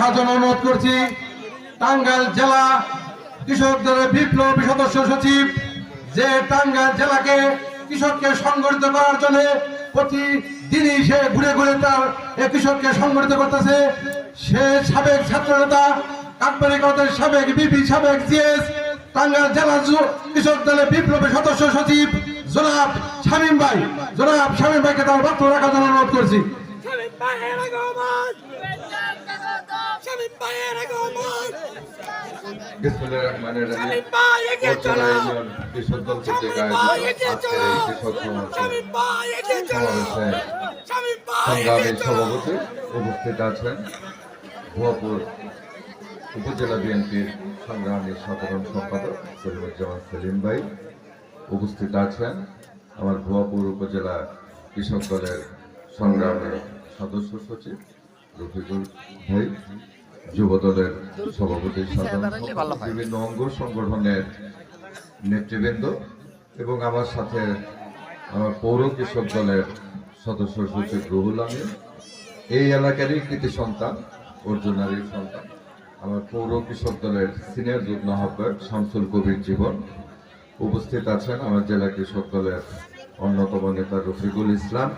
রাখার জন্য অনুরোধ করছি। টাঙ্গাইল জেলা কৃষক দলের বিপ্লবী সদস্য সচিব, যে টাঙ্গাইল জেলাকে কৃষককে সংগঠিত করার জন্য প্রতিদিনই সে ঘুরে ঘুরে তার কৃষককে সংগঠিত করতেছে। সে সাবেক ছাত্র নেতা কাকবাড়ি কলেজের সাবেক বিপি, সাবেক জিএস, টাঙ্গাইল জেলা কৃষক দলের বিপ্লবী সদস্য সচিব জনাব শামীম ভাই। জনাব শামীম ভাইকে তার বক্তব্য রাখার জন্য অনুরোধ করছি। বিসমুল্লাহির রহমানির রহিম। কৃষক দল! সভাপতি উপস্থিত আছেন ভুয়াপুর উপজেলা বিএনপির সংগ্রামী সাধারণ সম্পাদক সলিমুজ্জামান সেলিম ভাই উপস্থিত আছেন। আমার ভুয়াপুর উপজেলা কৃষক দলের সংগ্রামী সদস্য সচিব রফিকুল ভাই। যুব দলের সভাপতি বিভিন্ন অঙ্গ সংগঠনের নেতৃবৃন্দ এবং আমার সাথে আমার পৌর কৃষক দলের সদস্য সচিব রুহুল আমিন। এই এলাকারই কৃতি সন্তান অর্জুনারই সন্তান। আমার পৌর কৃষক দলের সিনিয়র যুগ্ম আহ্বায়ক শামসুল কবির জীবন উপস্থিত আছেন। আমার জেলা কৃষক দলের অন্যতম নেতা রফিকুল ইসলাম।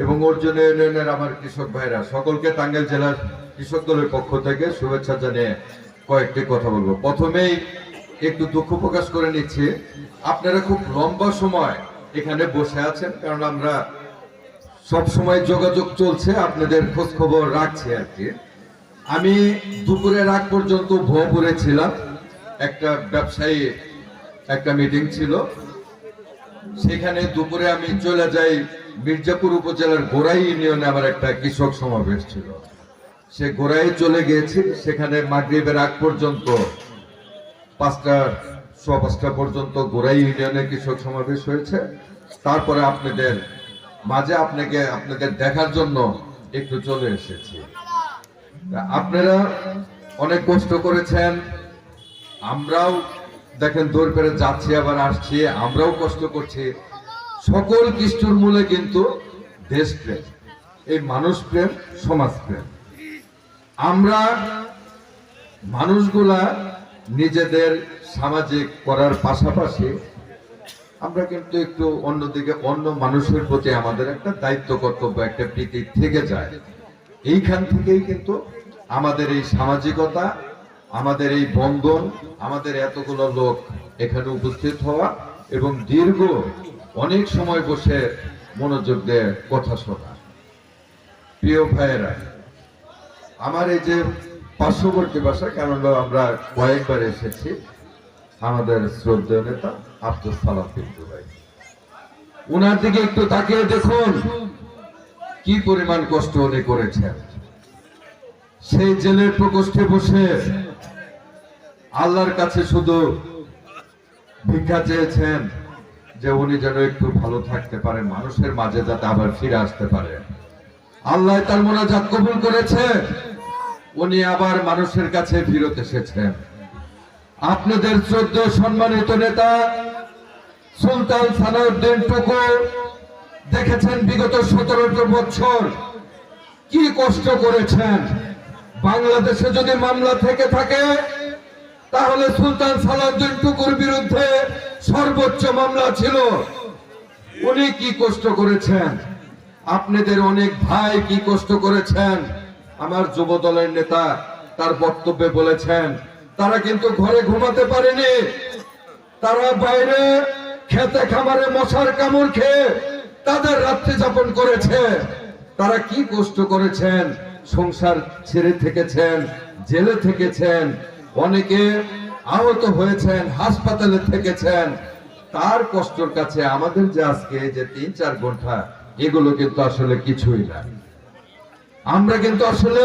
এবং অর্জুন ইউনিয়নের আমার কৃষক ভাইরা, সকলকে টাঙ্গাইল জেলার কৃষক দলের পক্ষ থেকে শুভেচ্ছা জানিয়ে কয়েকটি কথা বলব। প্রথমেই একটু দুঃখ প্রকাশ করে নিচ্ছি, আপনারা খুব লম্বা সময় এখানে বসে আছেন, কারণ আমরা সব সময় যোগাযোগ চলছে, আপনাদের খোঁজ খবর রাখছি আর কি। আমি দুপুরের আগ পর্যন্ত ভুয়াপুরে ছিলাম, একটা ব্যবসায়ী, একটা মিটিং ছিল। সেখানে দুপুরে আমি চলে যাই মির্জাপুর উপজেলার গোড়াই ইউনিয়নে আমার একটা কৃষক সমাবেশ ছিল। সে গোড়াই চলে গিয়েছি, সেখানে মাগরিবের আগ পর্যন্ত, পাঁচটা, সোয়া পাঁচটা পর্যন্ত গোড়াই ইউনিয়নে কৃষক সমাবেশ হয়েছে। তারপরে আপনাদের মাঝে আপনাকে, আপনাদের দেখার জন্য একটু চলে এসেছি। আপনারা অনেক কষ্ট করেছেন, আমরাও দেখেন দৌড় পেরে যাচ্ছি, আবার আসছি, আমরাও কষ্ট করছি। সকল কৃষ্ণর মূলে কিন্তু দেশপ্রেম। এই মানুষ প্রেম সমাজ প্রেম আমরা মানুষগুলা নিজেদের সামাজিক করার পাশাপাশি আমরা কিন্তু একটু অন্যদিকে অন্য মানুষের প্রতি আমাদের একটা দায়িত্ব, কর্তব্য, একটা প্রীতি থেকে যায়। এইখান থেকেই কিন্তু আমাদের এই সামাজিকতা, আমাদের এই বন্ধন, আমাদের এতগুলো লোক এখানে উপস্থিত হওয়া এবং দীর্ঘ অনেক সময় বসে মনোযোগ দিয়ে কথা শোনা। প্রিয় ভাইয়েরা, আমার এই যে পার্শ্ববর্তী বাসা, কেন আমরা কয়েকবার এসেছি আমাদের শ্রদ্ধেয় নেতা আব্দুল সালাম পিন্টু ভাই। উনার দিকে একটু তাকিয়ে দেখুন, কি পরিমাণ কষ্ট উনি করেছেন। সেই জেলের প্রকোষ্ঠে বসে আল্লাহর কাছে শুধু ভিক্ষা চেয়েছেন যে উনি যেন একটু ভালো থাকতে পারে, মানুষের মাঝে যাতে আবার ফিরে আসতে পারে। আল্লাহ তার মোনাজাত কবুল করেছে। উনি আবার মানুষের কাছে ফিরত এসেছেন। আপনাদের শ্রদ্ধ সম্মানিত নেতা সুলতান সালাউদ্দিন টুকু দেখেছেন বিগত সতেরোটা বছর কি কষ্ট করেছেন। বাংলাদেশে যদি মামলা থেকে থাকে, তাহলে সুলতান সালাউদ্দিন টুকুর বিরুদ্ধে সর্বোচ্চ মামলা ছিল। উনি কি কষ্ট করেছেন? আপনাদের অনেক ভাই কি কষ্ট করেছেন? আমার যুব দলের নেতা তার বক্তব্যে বলেছেন, তারা কিন্তু ঘরে ঘুমাতে পারেনি। তারা বাইরে খেতে খামারে মশার কামড় খেয়ে তাদের রাত্রি যাপন করেছে। তারা কি কষ্ট করেছেন? সংসার ছেড়ে থেকেছেন, জেলে থেকেছেন। অনেকে আহত হয়েছেন, হাসপাতালে থেকেছেন। তার কষ্টর কাছে আমাদের যে আজকে যে তিন, চার ঘণ্টা, এগুলো কিন্তু আসলে কিছুই না। আমরা কিন্তু আসলে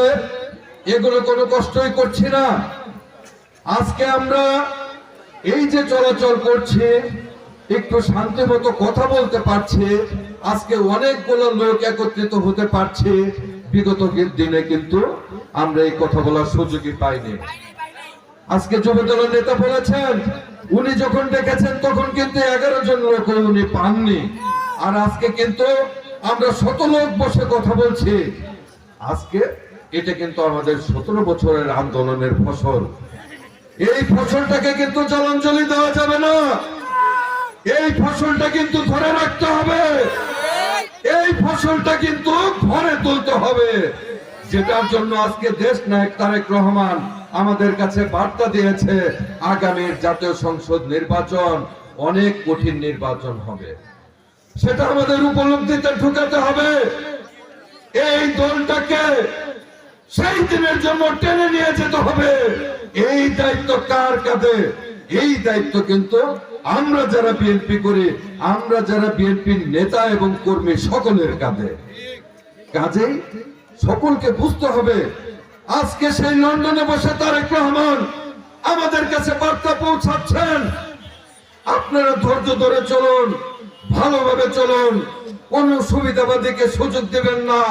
এগুলো কোনো কষ্টই করছি না। আজকে আমরা এই যে চলাচল করছি, একটু শান্তি মতো কথা বলতে পারছি, আজকে অনেকগুলো লোক একত্রিত হতে পারছে। বিগত দিনে কিন্তু আমরা এই কথা বলার সুযোগই পাইনি। আজকে যুব দলের নেতা বলেছেন, উনি যখন ডেকেছেন তখন কিন্তু এগারো জন লোক উনি পাননি। আর আজকে কিন্তু আমরা শত লোক বসে কথা বলছি। আজকে এটা কিন্তু আমাদের সতেরো বছরের আন্দোলনের ফসল। এই ফসলটাকে কিন্তু জলাঞ্জলি দেওয়া যাবে না। এই ফসলটা কিন্তু ধরে রাখতে হবে। এই ফসলটা কিন্তু ঘরে তুলতে হবে। যেটার জন্য আজকে দেশ নায়ক তারেক রহমান আমাদের কাছে বার্তা দিয়েছে, আগামীর জাতীয় সংসদ নির্বাচন অনেক কঠিন নির্বাচন হবে। সেটা আমাদের উপলব্ধিতে ঢুকাতে হবে। এই দলটাকে সেই দিনের জন্য টেনে নিয়ে যেতে হবে। এই দায়িত্ব কার কাঁধে? এই দায়িত্ব কিন্তু আমরা যারা বিএনপি করি, আমরা যারা বিএনপির নেতা এবং কর্মী সকলের কাঁধে। কাজেই সকলকে বুঝতে হবে আজকে সেই লন্ডনে বসে তারেক রহমান আমাদের কাছে বার্তা পৌঁছাচ্ছেন। আপনারা ধৈর্য ধরে চলুন, ভালোভাবে চলুন। কোন সুবিধাবাদীকে সুযোগ দেবেন না।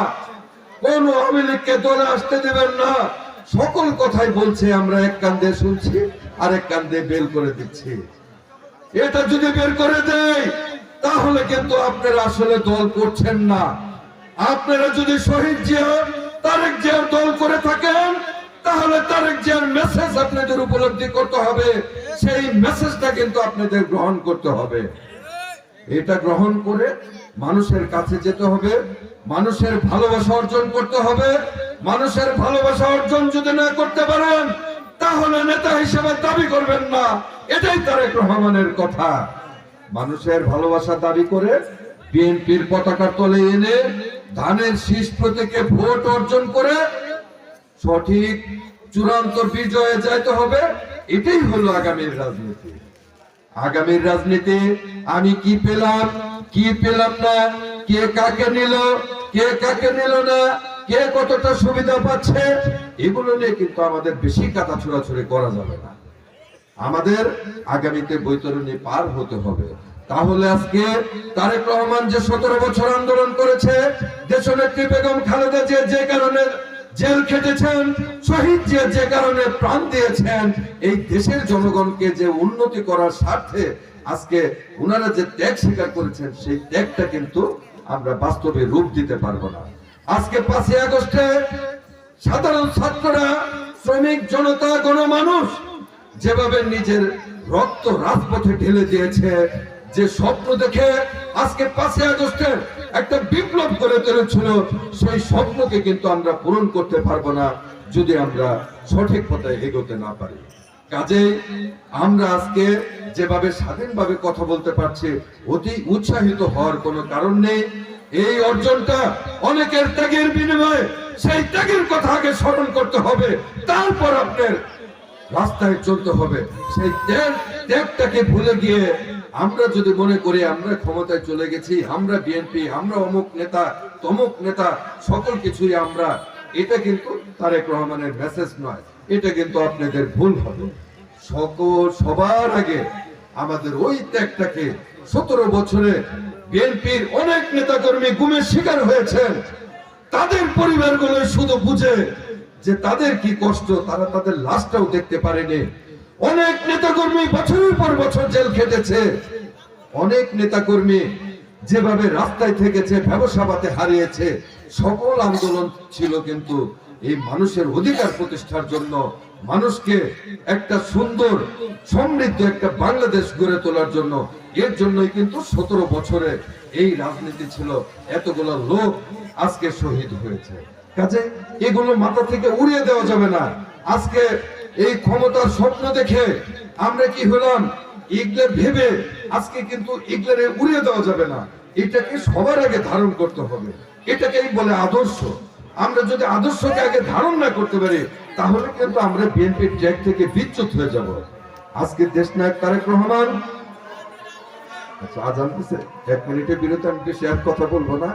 কোন আওয়ামী লীগকে দলে আসতে দেবেন না। সকল কথাই বলছে, আমরা এক কান দিয়ে শুনছি আর এক দিয়ে বের করে দিচ্ছি। এটা যদি বের করে দেয়, তাহলে কিন্তু আপনারা আসলে দল করছেন না। আপনারা যদি শহীদ জিয়া জিয়ার মেসেজ আপনাদের উপলব্ধি করতে হবে, সেই মেসেজটা কিন্তু আপনাদের গ্রহণ করতে হবে। এটা গ্রহণ করে মানুষের কাছে যেতে হবে, মানুষের ভালোবাসা অর্জন করতে হবে, মানুষের ভালোবাসা অর্জন যদি না করতে পারেন, তাহলে নেতা হিসেবে দাবি করবেন না। এটাই তারেক রহমানের কথা। মানুষের ভালোবাসা দাবি করে বিএনপির পতাকা তলে এনে ধানের শীষ প্রতীকে ভোট অর্জন করে সঠিক চূড়ান্ত বিজয়ে যাইতে হবে, এটাই হলো আগামীর রাজনীতি। আগামীর রাজনীতি আমি কি পেলাম কি পেলাম না, কে কাকে নিল, কে কাকে নিল না, কে কতটা সুবিধা পাচ্ছে, এগুলো নিয়ে কিন্তু আমাদের বেশি কাটা ছোড়াছুড়ি করা যাবে না। আমাদের আগামীতে বৈতরণী পার হতে হবে। তাহলে আজকে তারেক রহমান যে সতেরো বছর আন্দোলন করেছে, দেশনেত্রী বেগম খালেদা যে যে কারণে জেল খেটেছেন, শহীদ যে যে কারণে প্রাণ দিয়েছেন, এই দেশের জনগণকে যে উন্নতি করার স্বার্থে আজকে ওনারা যে ত্যাগ স্বীকার করেছেন, সেই ত্যাগটা কিন্তু আমরা বাস্তবে রূপ দিতে পারব না। আজকে পাঁচই আগস্টে সাধারণ ছাত্ররা, শ্রমিক জনতা, গণমানুষ যেভাবে নিজের রক্ত রাজপথে ঢেলে দিয়েছে, যে স্বপ্ন দেখে আজকে পাঁচই আগস্টের একটা বিপ্লব করে তুলেছিল, সেই স্বপ্নকে কিন্তু আমরা পূরণ করতে পারব না যদি আমরা সঠিক পথে এগোতে না পারি। কাজে আমরা আজকে যেভাবে স্বাধীনভাবে কথা বলতে পারছি, অতি উৎসাহিত হওয়ার কোনো কারণ নেই। এই অর্জনটা অনেকের ত্যাগের বিনিময়ে সেই ত্যাগের কথা আগে স্মরণ করতে হবে, তারপর আপনার রাস্তায় চলতে হবে। সেই ত্যাগ, ত্যাগটাকে ভুলে গিয়ে আমরা যদি মনে করি আমরা ক্ষমতায় চলে গেছি, আমরা বিএনপি আমরা অমুক নেতা, তমুক নেতা, সকল কিছুই আমরা, এটা কিন্তু তারেক রহমানের মেসেজ নয়, এটা কিন্তু আপনাদের ভুল হবে। সকল, সবার আগে আমাদের ওই ত্যাগটাকে সতেরো বছরে বিএনপির অনেক নেতাকর্মী গুমের শিকার হয়েছেন। তাদের পরিবারগুলো শুধু বুঝে যে তাদের কি কষ্ট, তারা তাদের লাশটাও দেখতে পারেনি। অনেক নেতাকর্মী বছরের পর বছর জেল খেটেছে। অনেক নেতাকর্মী যেভাবে রাস্তায় থেকেছে, ব্যবসা ব্যবসাবাতে হারিয়েছে সকল আন্দোলন ছিল কিন্তু এই মানুষের অধিকার প্রতিষ্ঠার জন্য মানুষকে একটা সুন্দর, সমৃদ্ধ একটা বাংলাদেশ গড়ে তোলার জন্য এর জন্যই কিন্তু সতেরো বছরে এই রাজনীতি ছিল। এতগুলো লোক আজকে শহীদ হয়েছে। কাজে এগুলো মাথা থেকে উড়িয়ে দেওয়া যাবে না। আজকে এই ক্ষমতার স্বপ্ন দেখে আমরা কি হলাম? ইগলের ভেবে আজকে কিন্তু ইগলের উড়িয়ে দেওয়া যাবে না। এটাকে সবার আগে ধারণ করতে হবে। এটাকেই বলে আদর্শ। আমরা যদি আদর্শকে আগে ধারণ না করতে পারি, তাহলে কিন্তু আমরা বিএনপির ট্র্যাক থেকে বিচ্যুত হয়ে যাব। আজকে দেশ নায়ক তারেক রহমান। আচ্ছা আজান দিছে। এক মিনিটের বিরতি, আমি বেশি আর কথা বলব না।